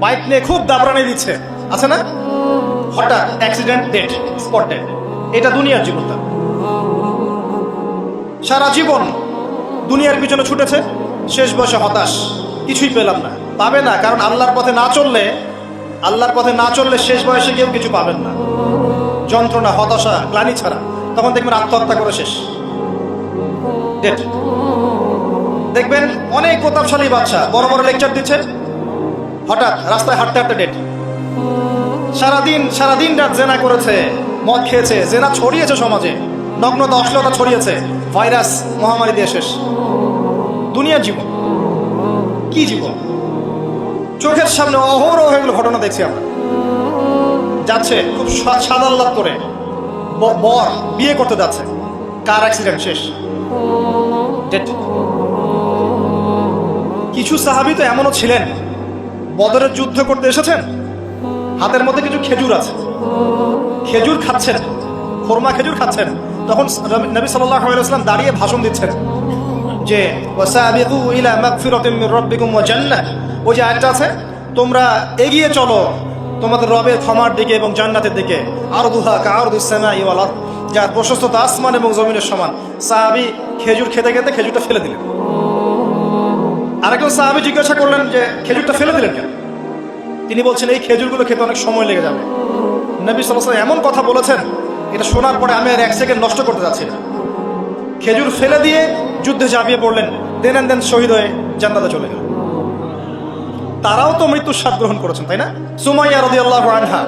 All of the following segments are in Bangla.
বাইক নিয়ে খুব দাবরানি দিচ্ছে। আছে না? হঠাৎ অ্যাক্সিডেন্ট ডেট স্পট ডেট এটা দুনিয়ার জীবনটা। সারা জীবন দুনিয়ার পিছনে ছুটেছে, শেষ বয়সে হতাশ। কিছুই পেলাম না। পাবে না, কারণ আল্লাহর পথে না চললে, আল্লাহর পথে না চললে শেষ বয়সে কেউ কিছু পাবেন না। যন্ত্রণা, হতাশা, গ্লানি ছাড়া। তখন দেখবেন আত্মহত্যা করে শেষ। দেখবেন অনেক প্রতাপশালী বাচ্চা, বড় বড় লেকচার দিচ্ছে। হঠাৎ রাস্তায় হাঁটতে হাঁটতে ডেট সারাদিন সারাদিন রাত জেনা করেছে, মদ খেয়েছে, জেনা ছড়িয়েছে সমাজে। নগ্নতা, অশ্লীলতা ছড়িয়েছে, ভাইরাস, মহামারী দিয়ে শেষ। দুনিয়ার জীবন। কি জীবন? চোখের সামনে অহরহ এগুলো ঘটনা দেখছি আমরা। যাচ্ছে খুব সাদাল্লাদ করে। বর বিয়ে করতে যাচ্ছে। কার অ্যাক্সিডেন্ট শেষ? Dead. কিছু সাহাবি তো এমনও ছিলেন। বদরের যুদ্ধ করতে এসেছেন? হাতের মধ্যে কিছু খেজুর আছে। খেজুর খাচ্ছেন। খোরমা খেজুর খাচ্ছেন। তখন নবী আলাইহি দাঁড়িয়ে ভাষণ দিচ্ছেন যে ওই যে আয়াতটা আছে, তোমরা এগিয়ে চলো তোমাদের রবের ক্ষমার দিকে এবং জান্নাতের দিকে। আরদুহা কারদুস সামাই ওয়াল আরদ, যার প্রশস্ততা আসমান এবং জমিনের সমান। সাহাবী খেজুর খেতে খেতে খেজুরটা ফেলে দিলেন। আরেকজন সাহাবী জিজ্ঞাসা করলেন যে, খেজুরটা ফেলে দিলেন কেন? তিনি বলছেন, এই খেজুরগুলো খেতে অনেক সময় লেগে যাবে। নবী আলাইহি এমন কথা বলেছেন, এটা শোনার পরে আমি আর এক সেকেন্ড নষ্ট করতে যাচ্ছি না। খেজুর ফেলে দিয়ে যুদ্ধে ঝাঁপিয়ে পড়লেন, দেন অ্যান্ড দেন শহীদ হয়ে জান্নাতে চলে গেল তারাও তো মৃত্যুর স্বাদ গ্রহণ করেছেন, তাই না? সুমাইয়া রাদিয়াল্লাহু আনহা,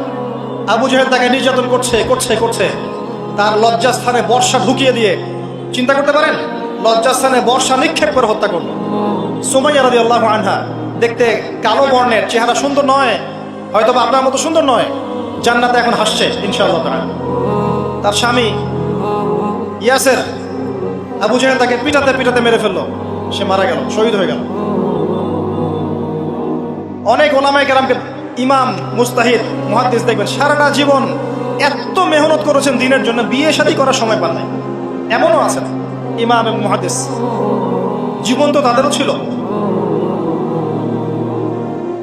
আবু জাহেল তাকে নির্যাতন করছে করছে করছে। তার লজ্জাস্থানে বর্ষা ঢুকিয়ে দিয়ে, চিন্তা করতে পারেন? লজ্জাস্থানে বর্ষা নিক্ষেপ করে হত্যা করল। সুমাইয়া রাদিয়াল্লাহু আনহা দেখতে কালো বর্ণের চেহারা সুন্দর নয় হয়তো বা আপনার মতো সুন্দর নয়। জান্নাতে এখন হাসছে, ইনশাআল্লাহ তাআলা। তার স্বামী ইয়াসের আবু জাহেল তাকে পিটাতে পিটাতে মেরে ফেলল। সে মারা গেল, শহীদ হয়ে গেল। অনেক ওলামাই কেরামকে ইমাম, মুস্তাহিদ, মুহাদ্দিস দেখবেন, সারাটা জীবন এত মেহনত করেছেন দিনের জন্য, বিয়ে শাদী করার সময় পান নাই। এমনও আছেন ইমাম এবং মুহাদ্দিস। জীবন তো তাদেরও ছিল।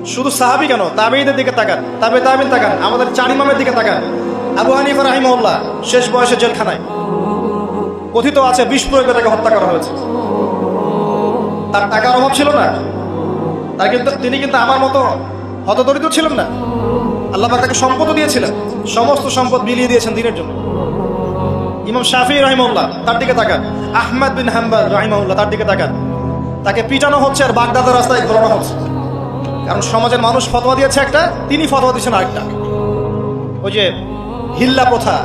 শুধু সাহাবি কেন? তাবেইদের দিকে তাকান, তাবে তাবিন তাকান, আমাদের চার ইমামের দিকে তাকান। আবু হানিফা রাহিমউল্লাহ শেষ বয়সে জেলখানায়। কথিত আছে বিষ প্রয়োগে তাকে হত্যা করা হয়েছে। তার টাকার অভাব ছিল না। তার কিন্তু, তিনি কিন্তু আমার মতো হতদরিদ্র ছিলেন না। আল্লাহ তাকে সম্পদও দিয়েছিলেন। সমস্ত সম্পদ বিলিয়ে দিয়েছেন দিনের জন্য। ইমাম শাফি রাহিমউল্লাহ তার দিকে তাকান। আহমদ বিন হাম্বাল রাহিমউল্লাহ তার দিকে তাকান। তাকে পিটানো হচ্ছে আর বাগদাদের রাস্তায় ঘোরানো হচ্ছে। কারণ সমাজের মানুষ ফতোয়া দিয়েছে একটা, তিনি ফতোয়া দিয়েছেন আরেকটা। ওই যে হিল্লা প্রথা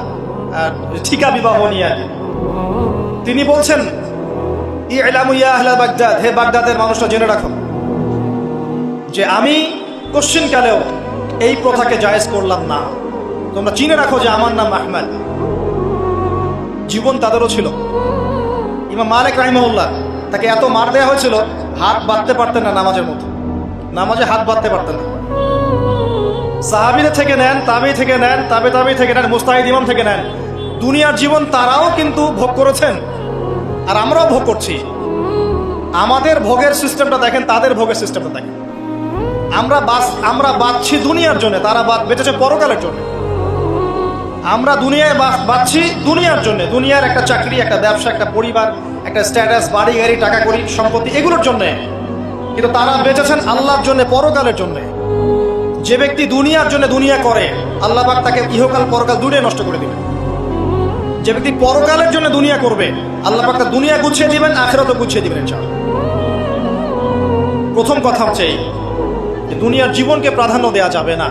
আর ঠিকা বিবাহ নিয়ে তিনি বলছেন ইয়া বাগদাদ, হে বাগদাদের মানুষরা জেনে রাখো যে আমি কোশ্চিনকালেও এই প্রথাকে জায়েজ করলাম না। তোমরা চিনে রাখো যে আমার নাম আহমেদ। জীবন তাদেরও ছিল। ইমাম মালিক রাহিমউল্লাহ তাকে এত মার দেওয়া হয়েছিল, হাত বাঁধতে পারতেন না নামাজের মতো। নামাজে হাত বাঁধতে পারতেন না। সাহাবিদের থেকে নেন তাবি থেকে নেন, তাবে তাবি থেকে নেন, মুস্তাহিদ ইমাম থেকে নেন। দুনিয়ার জীবন তারাও কিন্তু ভোগ করেছেন। আর আমরাও ভোগ করছি। আমাদের ভোগের সিস্টেমটা দেখেন, তাদের ভোগের সিস্টেমটা দেখেন। আমরা বাস আমরা বাঁচছি দুনিয়ার জন্য, তারা বাদ বেঁচেছে পরকালের জন্য। আমরা দুনিয়ায় বাঁচ- বাঁচছি দুনিয়ার জন্য। দুনিয়ার একটা চাকরি, একটা ব্যবসা, একটা পরিবার, একটা স্ট্যাটাস বাড়ি, গাড়ি, টাকা, করি, সম্পত্তি এগুলোর জন্য। কিন্তু তারা বেঁচেছেন আল্লাহর জন্য, পরকালের জন্য। যে ব্যক্তি দুনিয়ার জন্য দুনিয়া করে, আল্লাহ পাক তাকে ইহকাল, পরকাল দুনিয়া নষ্ট করে দিবেন। যে ব্যক্তি পরকালের জন্য দুনিয়া করবে, আল্লাহ পাক দুনিয়া গুছিয়ে দিবেন, আখেরাতও গুছিয়ে দিবেন ইনশাআল্লাহ। প্রথম কথা হচ্ছে দুনিয়ার জীবনকে প্রাধান্য দেওয়া যাবে না।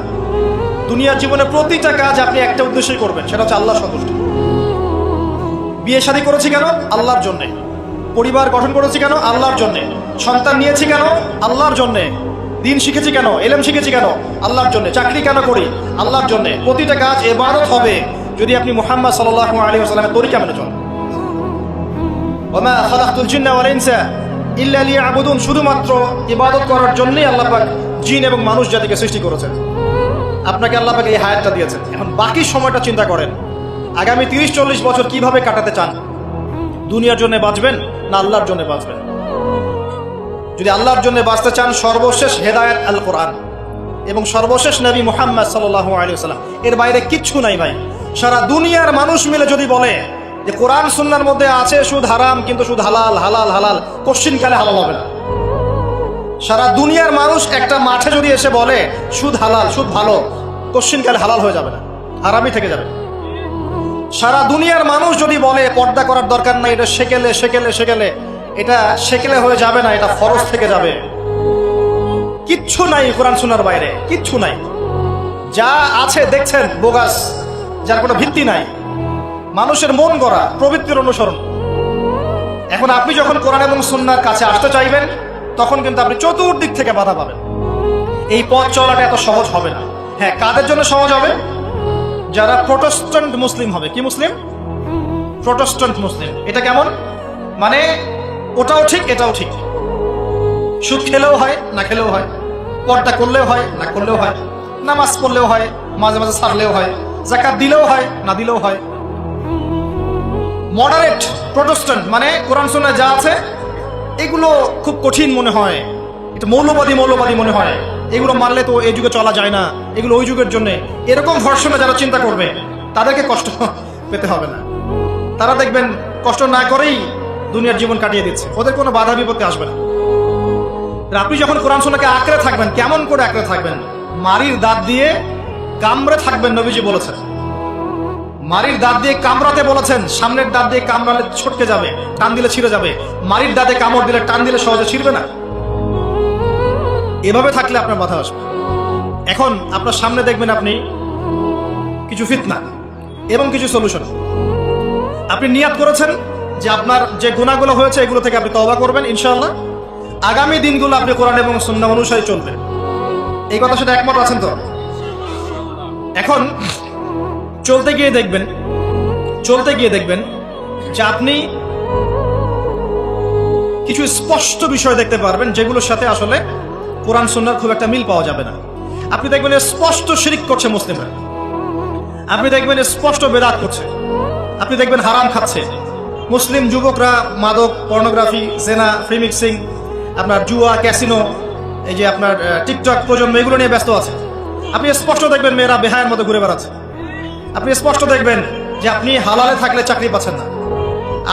দুনিয়ার জীবনে প্রতিটা কাজ আপনি একটা উদ্দেশ্যই করবেন, সেটা হচ্ছে আল্লাহ সন্তুষ্ট। বিয়ে শাদী করেছি কেন? আল্লাহর জন্যে। পরিবার গঠন করেছি কেন? আল্লাহর জন্যে। সন্তান নিয়েছি কেন? আল্লাহর জন্যে। দিন শিখেছি কেন? এলেম শিখেছি কেন? আল্লাহর জন্যে। চাকরি কেন করি? আল্লাহর জন্যে। প্রতিটা কাজ এবারত হবে যদি আপনি মোহাম্মদ সাল্লাহ আলী আসসালামের তরিকা মেনে চলেন। শুধুমাত্র ইবাদত করার জন্যই আল্লাহ জিন এবং মানুষ জাতিকে সৃষ্টি করেছেন। আপনাকে আল্লাহ পাক এই হায়াতটা দিয়েছেন। এখন বাকি সময়টা চিন্তা করেন। আগামী তিরিশ, চল্লিশ বছর কীভাবে কাটাতে চান? দুনিয়ার জন্য বাঁচবেন না আল্লাহর জন্য বাঁচবেন? যদি আল্লাহর জন্য বাঁচতে চান, সর্বশেষ হেদায়েত আল কোরআন এবং সর্বশেষ নবী মোহাম্মদ সাল্লাল্লাহু আলাইহি ওয়াসাল্লাম। এর বাইরে কিচ্ছু নাই ভাই। সারা দুনিয়ার মানুষ মিলে যদি বলে যে কোরআন সুন্নার মধ্যে আছে সুদ হারাম, কিন্তু সুদ হালাল হালাল হালাল, কোশ্চিন কালে হালাল হবে না। সারা দুনিয়ার মানুষ একটা মাঠে যদি এসে বলে, সুদ হালাল, সুদ ভালো কোশ্চিন কালে হালাল হয়ে যাবে না, হারামই থেকে যাবে। সারা দুনিয়ার মানুষ যদি বলে, পর্দা করার দরকার নাই, এটা সেকেলে সেকেলে সেকেলে, এটা সেকেলে হয়ে যাবে না, এটা ফরজ থেকে যাবে। কিচ্ছু নাই কোরআন শোনার বাইরে, কিচ্ছু নাই। যা আছে দেখছেন, বোগাস, যার কোনো ভিত্তি নাই। মানুষের মন গড়া, প্রবৃত্তির অনুসরণ। এখন আপনি যখন কোরআন এবং সুন্নার কাছে আসতে চাইবেন, তখন কিন্তু আপনি চতুর্দিক থেকে বাধা পাবেন। এই পথ চলাটা এত সহজ হবে না। হ্যাঁ কাদের জন্য সহজ হবে? যারা প্রোটেস্ট্যান্ট মুসলিম হবে। কি মুসলিম প্রোটেস্ট্যান্ট মুসলিম এটা কেমন? মানে ওটাও ঠিক, এটাও ঠিক। সুদ খেলেও হয়, না খেলেও হয়। পর্দা করলেও হয়, না করলেও হয়। নামাজ পড়লেও হয়, মাঝে মাঝে ছাড়লেও হয়। জাকাত দিলেও হয়, না দিলেও হয়। মডারেট প্রোটেস্ট্যান্ট মানে কোরআন সুন্নাহ যা আছে, এগুলো খুব কঠিন মনে হয়। এটা মৌলবাদী মৌলবাদী মনে হয়। এগুলো মানলে তো এই যুগে চলা যায় না, এগুলো ওই যুগের জন্য। এরকম ভর্ষণে যারা চিন্তা করবে, তাদেরকে কষ্ট পেতে হবে না। তারা দেখবেন কষ্ট না করেই দুনিয়ার জীবন কাটিয়ে দিচ্ছে, ওদের কোনো বাধা বিপত্তি আসবে না। আপনি যখন কোরআন সোনাকে আঁকড়ে থাকবেন, কেমন করে আঁকড়ে থাকবেন? মারির দাঁত দিয়ে কামড়ে থাকবেন নবীজি বলেছেন। মারির দাঁত দিয়ে কামড়াতে বলেছেন, সামনের দাঁত দিয়ে কামড়ালে ছটকে যাবে, টান দিলে ছিঁড়ে যাবে। মারির দাঁতে কামড় দিলে টান দিলে সহজে ছিঁড়বে না। এভাবে থাকলে আপনার মাথা আসবে। এখন আপনার সামনে দেখবেন আপনি কিছু ফিতনা এবং কিছু সলিউশন আপনি নিয়াত করেছেন যে আপনার যে গুণাগুলো হয়েছে এগুলো থেকে আপনি তবা করবেন, ইনশাআল্লাহ। আগামী দিনগুলো আপনি কোরআন এবং সুন্না অনুসারে চলবেন এই কথা সাথে একমত আছেন তো? এখন চলতে গিয়ে দেখবেন, চলতে গিয়ে দেখবেন যে আপনি কিছু স্পষ্ট বিষয় দেখতে পারবেন যেগুলোর সাথে আসলে কোরআন সুন্নার খুব একটা মিল পাওয়া যাবে না। আপনি দেখবেন স্পষ্ট শিরিক করছে মুসলিমরা। আপনি দেখবেন স্পষ্ট বেদাত করছে। আপনি দেখবেন হারাম খাচ্ছে। মুসলিম যুবকরা, মাদক, পর্নোগ্রাফি, জেনা, ফ্রিমিক্সিং, আপনার জুয়া, ক্যাসিনো, এই যে আপনার টিকটক প্রজন্ম, এগুলো নিয়ে ব্যস্ত আছে। আপনি স্পষ্ট দেখবেন মেয়েরা বেহায়ের মতো ঘুরে বেড়াচ্ছে। আপনি স্পষ্ট দেখবেন যে আপনি হালালে থাকলে চাকরি পাচ্ছেন না।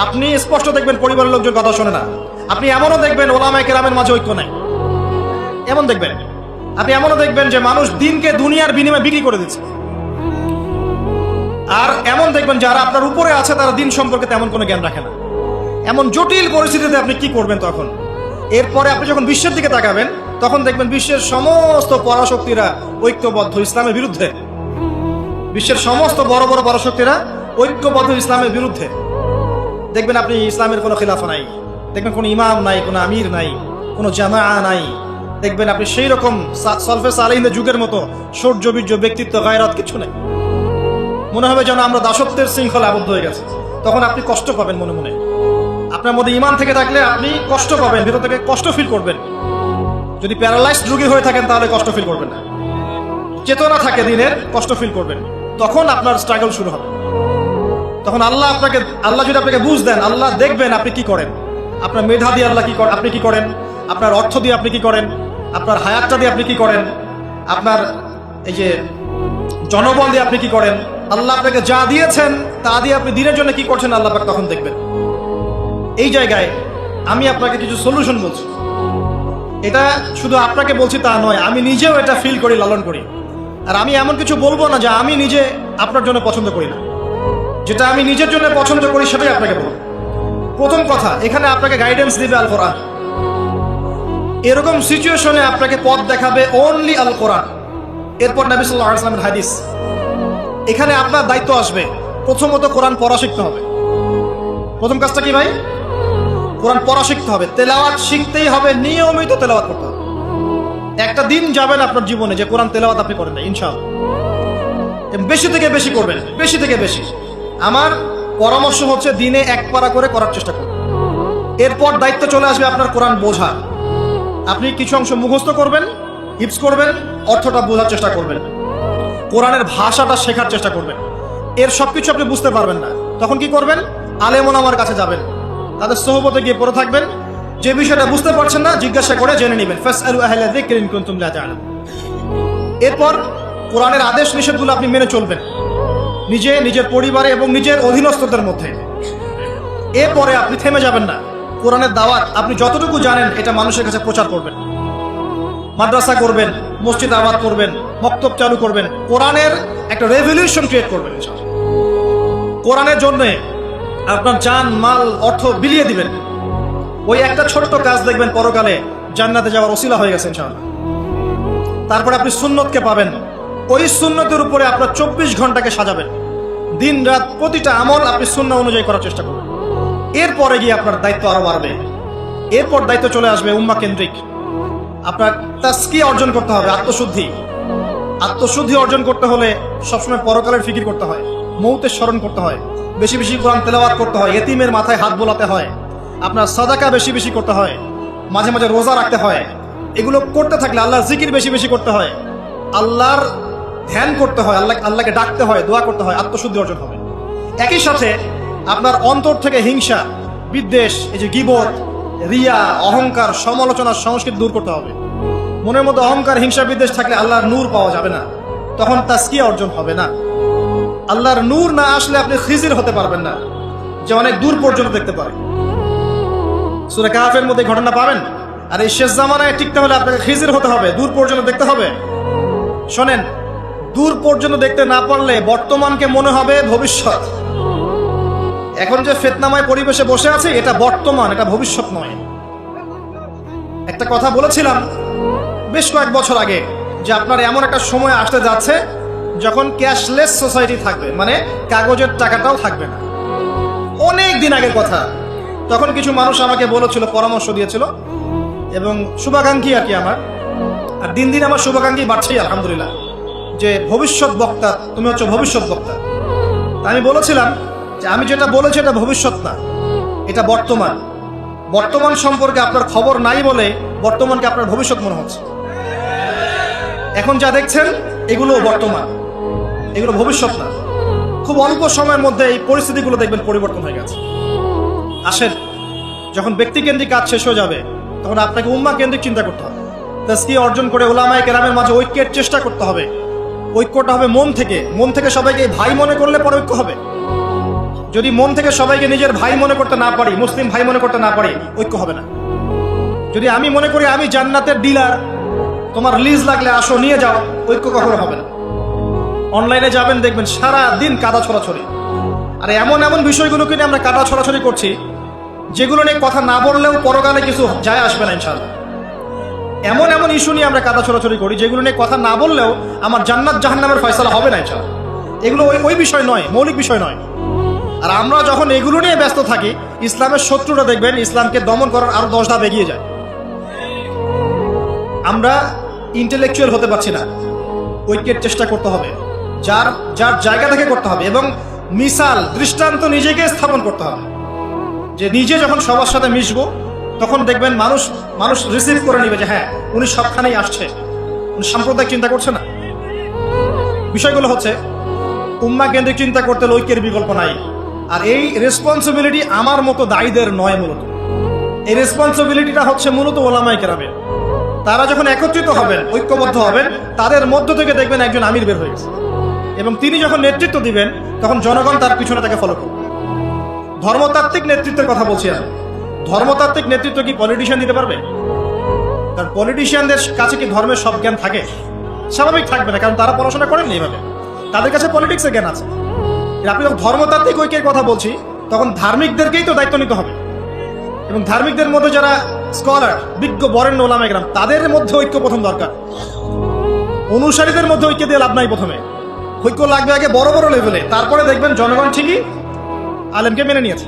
আপনি স্পষ্ট দেখবেন পরিবারের লোকজন কথা শোনে না। আপনি এমনও দেখবেন ওলামায় কেরামের মাঝে ঐক্য নাই। এমন দেখবেন। আপনি এমনও দেখবেন যে মানুষ দিনকে দুনিয়ার বিনিময়ে বিক্রি করে দিচ্ছে। আর এমন দেখবেন যারা আপনার উপরে আছে, তারা দিন সম্পর্কে তেমন কোনো জ্ঞান রাখে না। এমন জটিল পরিস্থিতিতে আপনি কি করবেন তখন? এরপরে আপনি যখন বিশ্বের দিকে তাকাবেন, তখন দেখবেন বিশ্বের সমস্ত পরাশক্তিরা ঐক্যবদ্ধ ইসলামের বিরুদ্ধে। বিশ্বের সমস্ত বড় বড় পরাশক্তিরা ঐক্যবদ্ধ ইসলামের বিরুদ্ধে। দেখবেন আপনি ইসলামের কোনো খিলাফা নাই। দেখবেন কোনো ইমাম নাই, কোনো আমির নাই, কোনো জামা নাই। দেখবেন আপনি সেই রকম সলফে সালিনের যুগের মতো সৌর্য, বীর্য, ব্যক্তিত্ব, গায়রাত কিছু নেই। মনে হবে যেন আমরা দাসত্বের শৃঙ্খলা আবদ্ধ হয়ে গেছে। তখন আপনি কষ্ট পাবেন মনে মনে। আপনার মধ্যে ইমান থেকে থাকলে আপনি কষ্ট পাবেন, ভিতর থেকে কষ্ট ফিল করবেন। যদি প্যারালাইজড রোগী হয়ে থাকেন, তাহলে কষ্ট ফিল করবেন না। চেতনা থাকে দিনের, কষ্ট ফিল করবেন। তখন আপনার স্ট্রাগল শুরু হবে। তখন আল্লাহ আপনাকে, আল্লাহ যদি আপনাকে বুঝ দেন, আল্লাহ দেখবেন আপনি কি করেন। আপনার মেধা দিয়ে আল্লাহ কি আপনি কি করেন? আপনার অর্থ দিয়ে আপনি কি করেন? আপনার হায়াতটা দিয়ে আপনি কি করেন? আপনার এই যে জনবল দিয়ে আপনি কি করেন? আল্লাহ আপনাকে যা দিয়েছেন, তা দিয়ে আপনি দিনের জন্য কি করছেন আল্লাহ পাক তখন দেখবেন। এই জায়গায় আমি আপনাকে কিছু সলিউশন বলছি। এটা শুধু আপনাকে বলছি তা নয়, আমি নিজেও এটা ফিল করি, লালন করি। আর আমি এমন কিছু বলব না যে আমি নিজে আপনার জন্য পছন্দ করি না। যেটা আমি নিজের জন্য পছন্দ করি, সেটাই আপনাকে বলব। প্রথম কথা, এখানে আপনাকে গাইডেন্স দিবে আল কোরআন এরকম সিচুয়েশনে আপনাকে পথ দেখাবে অনলি আল কোরআন। এরপর নবী সাল্লাহ আসলামের হাদিস। এখানে আপনার দায়িত্ব আসবে, প্রথমত কোরআন পড়া শিখতে হবে। প্রথম কাজটা কি ভাই? কোরআন পড়া শিখতে হবে, তেলাওয়াত শিখতেই হবে, নিয়মিত তেলাওয়াত করতে হবে। একটা দিন যাবেন আপনার জীবনে যে কোরআন তেলাওয়াত আপনি করেন না বেশি থেকে বেশি করবেন, বেশি থেকে বেশি। আমার পরামর্শ হচ্ছে দিনে এক পারা করে করার চেষ্টা করুন। এরপর দায়িত্ব চলে আসবে আপনার কোরআন বোঝা আপনি কিছু অংশ মুখস্থ করবেন হিপস করবেন, অর্থটা বোঝার চেষ্টা করবেন। কোরআনের ভাষাটা শেখার চেষ্টা করবেন। এর সব কিছু আপনি বুঝতে পারবেন না। তখন কি করবেন? আলেমন আমার কাছে যাবেন। তাদের সহবতে গিয়ে পড়ে থাকবেন। যে বিষয়টা বুঝতে পারছেন না, জিজ্ঞাসা করে জেনে নেবেন। এরপর কোরআনের আদেশ নিষেধগুলো আপনি মেনে চলবেন। নিজে, নিজের পরিবারে এবং নিজের অধীনস্থদের মধ্যে। এরপরে আপনি থেমে যাবেন না। কোরআনের দাওয়াত আপনি যতটুকু জানেন, এটা মানুষের কাছে প্রচার করবেন। মাদ্রাসা করবেন, মসজিদ আবাদ করবেন, মক্তব চালু করবেন, কোরআনের একটা রেভলিউশন ক্রিয়েট করবেন। কোরআনের জন্য আপনার জান, মাল, অর্থ বিলিয়ে দিবেন। ওই একটা ছোট্ট কাজ দেখবেন পরকালে, জান্নাতে যাওয়ার ওসিলা হয়ে গেছে ইনশাআল্লাহ। তারপরে আপনি সুন্নতকে পাবেন। ওই সুন্নতের উপরে আপনার চব্বিশ ঘন্টাকে সাজাবেন। দিন রাত প্রতিটা আমল আপনি শূন্য অনুযায়ী করার চেষ্টা করবেন। এরপরে গিয়ে আপনার দায়িত্ব আরও বাড়বে। এরপর দায়িত্ব চলে আসবে উম্মা কেন্দ্রিক। আপনার তাস্কি অর্জন করতে হবে, আত্মশুদ্ধি। আত্মশুদ্ধি অর্জন করতে হলে সবসময় পরকালের ফিকির করতে হয়, মৌতের স্মরণ করতে হয়, বেশি বেশি কোরআন তেলাওয়াত করতে হয়, এতিমের মাথায় হাত বোলাতে হয়, আপনার সাদাকা বেশি বেশি করতে হয়, মাঝে মাঝে রোজা রাখতে হয়। এগুলো করতে থাকলে আল্লাহর জিকির বেশি বেশি করতে হয়, আল্লাহর ধ্যান করতে হয়, আল্লাহ আল্লাহকে ডাকতে হয়, দোয়া করতে হয়, আত্মশুদ্ধি অর্জন হবে। একই সাথে আপনার অন্তর থেকে হিংসা, বিদ্বেষ, এই যে গিবত রিয়া, অহংকার, সমালোচনা, সংস্কৃতি দূর করতে হবে। মনের মধ্যে অহংকার, হিংসা, বিদ্বেষ থাকলে আল্লাহর নূর পাওয়া যাবে না। তখন তাস্কিয়া অর্জন হবে না। আল্লাহর নূর না আসলে আপনি খিজির হতে পারবেন না, যে অনেক দূর পর্যন্ত দেখতে পারে। সুরে কাহাফের মধ্যে ঘটনা পাবেন? আর এই শেষ জামানায় টিকতে হলে আপনাকে খিজির হতে হবে, দূর পর্যন্ত দেখতে হবে। শোনেন, দূর পর্যন্ত দেখতে না পারলে বর্তমানকে মনে হবে ভবিষ্যৎ। এখন যে ফেতনাময় পরিবেশে বসে আছে, এটা বর্তমান, এটা ভবিষ্যৎ নয় একটা কথা বলেছিলাম বেশ কয়েক বছর আগে, যে আপনার এমন একটা সময় আসতে যাচ্ছে যখন ক্যাশলেস সোসাইটি থাকবে মানে কাগজের টাকাটাও থাকবে না। অনেক দিন আগের কথা, তখন কিছু মানুষ আমাকে বলেছিল, পরামর্শ দিয়েছিল, এবং শুভাকাঙ্ক্ষী আর কি আমার। আর দিন দিন আমার শুভাকাঙ্ক্ষী বাড়ছেই, আলহামদুলিল্লাহ। যে ভবিষ্যৎ বক্তা, তুমি হচ্ছে ভবিষ্যৎ বক্তা। আমি বলেছিলাম যে আমি যেটা বলেছি এটা ভবিষ্যৎ না, এটা বর্তমান। বর্তমান সম্পর্কে আপনার খবর নাই বলে বর্তমানকে আপনার ভবিষ্যৎ মনে হচ্ছে। এখন যা দেখছেন এগুলো বর্তমান। এগুলো ভবিষ্যৎ না। খুব অল্প সময়ের মধ্যে এই পরিস্থিতিগুলো দেখবেন পরিবর্তন হয়ে গেছে। আসেন, যখন ব্যক্তিকেন্দ্রিক কাজ শেষ হয়ে যাবে, তখন আপনাকে উম্মা কেন্দ্রিক চিন্তা করতে হবে। তাস্কি অর্জন করে ওলামায় কেরামের মাঝে ঐক্যের চেষ্টা করতে হবে। ঐক্যটা হবে মন থেকে। মন থেকে সবাইকে ভাই মনে করলে পরে ঐক্য হবে। যদি মন থেকে সবাইকে নিজের ভাই মনে করতে না পারি, মুসলিম ভাই মনে করতে না পারি, ঐক্য হবে না। যদি আমি মনে করি আমি জান্নাতের ডিলার তোমার লিজ লাগলে আসো, নিয়ে যাও, ঐক্য কখনো হবে না। অনলাইনে যাবেন, দেখবেন সারা দিন কাদা ছড়াছড়ি। আর এমন এমন বিষয়গুলোকে নিয়ে আমরা কাদা ছড়াছড়ি করছি, যেগুলো নিয়ে কথা না বললেও পরকালে কিছু যায় আসবে না, ইনশাআল্লাহ। এমন এমন ইস্যু নিয়ে আমরা কাদা ছড়াছড়ি করি, যেগুলো নিয়ে কথা না বললেও আমার জান্নাত জাহান্নামের ফয়সালা হবে না, ইনশাআল্লাহ। এগুলো ওই ওই বিষয় নয়, মৌলিক বিষয় নয়। আর আমরা যখন এগুলো নিয়ে ব্যস্ত থাকি, ইসলামের শত্রুরা দেখবেন ইসলামকে দমন করার আরও দশ ধাপ এগিয়ে যায়। আমরা ইন্টেলেকচুয়াল হতে পারছি না। ঐক্যের চেষ্টা করতে হবে। যার যার জায়গা থেকে করতে হবে এবং মিসাল, দৃষ্টান্ত নিজেকে স্থাপন করতে হবে। যে নিজে যখন সবার সাথে মিশবো, তখন দেখবেন মানুষ মানুষ রিসিভ করে নিবে যে হ্যাঁ উনি সবখানেই আসছে। উনি সাম্প্রদায়িক চিন্তা করছে না। বিষয়গুলো হচ্ছে উম্মা কেন্দ্রিক চিন্তা করতে ঐক্যের বিকল্প নাই। আর এই রেসপন্সিবিলিটি আমার মতো দায়ীদের নয় মূলত। এই রেসপন্সিবিলিটিটা হচ্ছে মূলত ওলামাই কেরামের। তারা যখন একত্রিত হবেন, ঐক্যবদ্ধ হবেন, তাদের মধ্য থেকে দেখবেন একজন আমির বের হয়ে গেছে। এবং তিনি যখন নেতৃত্ব দিবেন, তখন জনগণ তার পিছনে তাকে ফলো করবে। ধর্মতাত্ত্বিক নেতৃত্বের কথা বলছি আমি। ধর্মতাত্ত্বিক নেতৃত্ব কি পলিটিশিয়ান দিতে পারবে? কারণ পলিটিশিয়ানদের কাছে কি ধর্মের সব জ্ঞান থাকে? স্বাভাবিক থাকবে না, কারণ তারা পড়াশোনা করেন এইভাবে তাদের কাছে পলিটিক্সের জ্ঞান আছে। আপনি যখন ধর্মতাত্ত্বিক ঐক্যের কথা বলছি, তখন ধার্মিকদেরকেই তো দায়িত্ব নিতে হবে। এবং ধার্মিকদের মধ্যে যারা স্কলার, বিজ্ঞ বরেণ্য ওলামেগ্রাম তাদের মধ্যে ঐক্য প্রথম দরকার। অনুসারীদের মধ্যে ঐক্য দিয়ে লাভ নাই প্রথমে। ঐক্য লাগবে আগে বড় বড় লেভেলে তারপরে দেখবেন জনগণ ঠিকই আলেমকে মেনে নিয়েছে।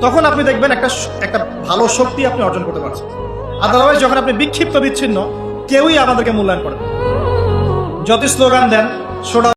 তখন আপনি দেখবেন একটা একটা ভালো শক্তি আপনি অর্জন করতে পারছেন। আদারওয়াইজ যখন আপনি বিক্ষিপ্ত বিচ্ছিন্ন, কেউই আমাদেরকে মূল্যায়ন করে না। যত স্লোগান দেন, সোডা